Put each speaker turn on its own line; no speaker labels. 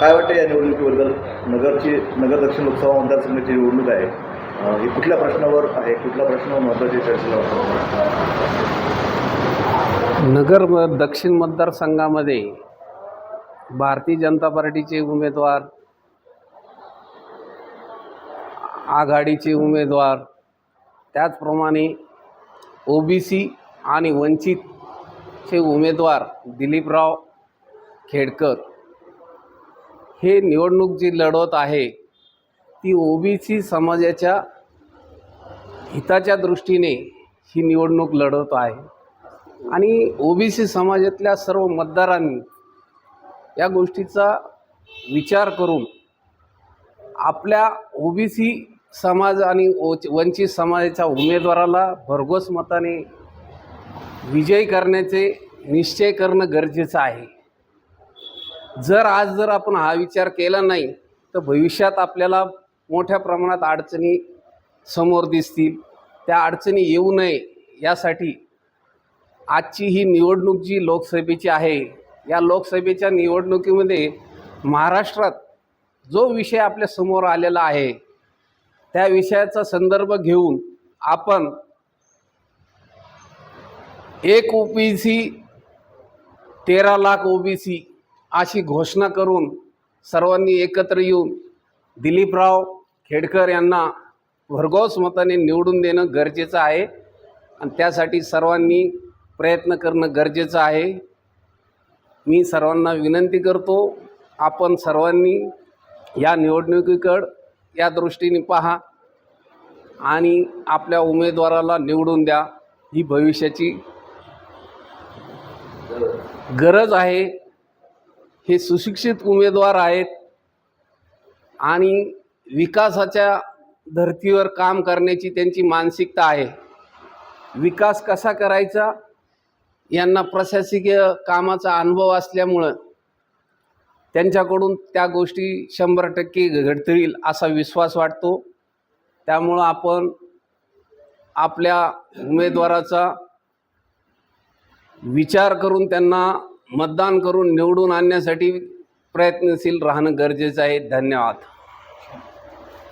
काय वाटतं या निवडणुकीबद्दल? नगरची नगर दक्षिण लोकसभा मतदारसंघाची निवडणूक आहे. हे कुठल्या प्रश्नावर आहे? कुठल्या प्रश्न महत्त्वाची चर्चेला
नगर म- दक्षिण मतदारसंघामध्ये भारतीय जनता पार्टीचे उमेदवार आघाडीचे उमेदवार त्याचप्रमाणे ओबीसी आणि वंचितचे उमेदवार दिलीपराव खेडकर. हे निवडणूक जी लढवत आहे ती ओबीसी समाजाच्या हिताच्या दृष्टीने ही निवडणूक लढवत आहे. आणि ओबीसी समाजातल्या सर्व मतदारांनी या गोष्टीचा विचार करून आपल्या ओबीसी समाज आणि ओच वंचित समाजाच्या उमेदवाराला भरघोस मताने विजयी करण्याचे निश्चय करणं गरजेचं आहे. जर आज जर आपण हा विचार केला नाही तर भविष्यात आपल्याला मोठ्या प्रमाणात अडचणी समोर दिसतील. त्या अडचणी येऊ नये यासाठी आजची ही निवडणूक जी लोकसभेची आहे या लोकसभेच्या निवडणुकीमध्ये महाराष्ट्रात जो विषय आपल्यासमोर आलेला आहे त्या विषयाचा संदर्भ घेऊन आपण एक ओ बी सी तेरा लाख ओ बी सी अशी घोषणा करून सर्वांनी एकत्र येऊन दिलीपराव खेडकर यांना भरघोस मताने निवडून देणं गरजेचं आहे. आणि त्यासाठी सर्वांनी प्रयत्न करणं गरजेचं आहे. मी सर्वांना विनंती करतो आपण सर्वांनी या निवडणुकीकडं या दृष्टीने पहा आणि आपल्या उमेदवाराला निवडून द्या. ही भविष्याची गरज आहे. हे सुशिक्षित उमेदवार आहेत आणि विकासाच्या धर्तीवर काम करण्याची त्यांची मानसिकता आहे. विकास कसा करायचा? यांना प्रशासकीय कामाचा अनुभव असल्यामुळं त्यांच्याकडून त्या गोष्टी शंभर टक्के घडतील असा विश्वास वाटतो. त्यामुळं आपण आपल्या उमेदवाराचा विचार करून त्यांना मतदान करून निवडून आणण्यासाठी प्रयत्नशील राहणं गरजेचं आहे. धन्यवाद.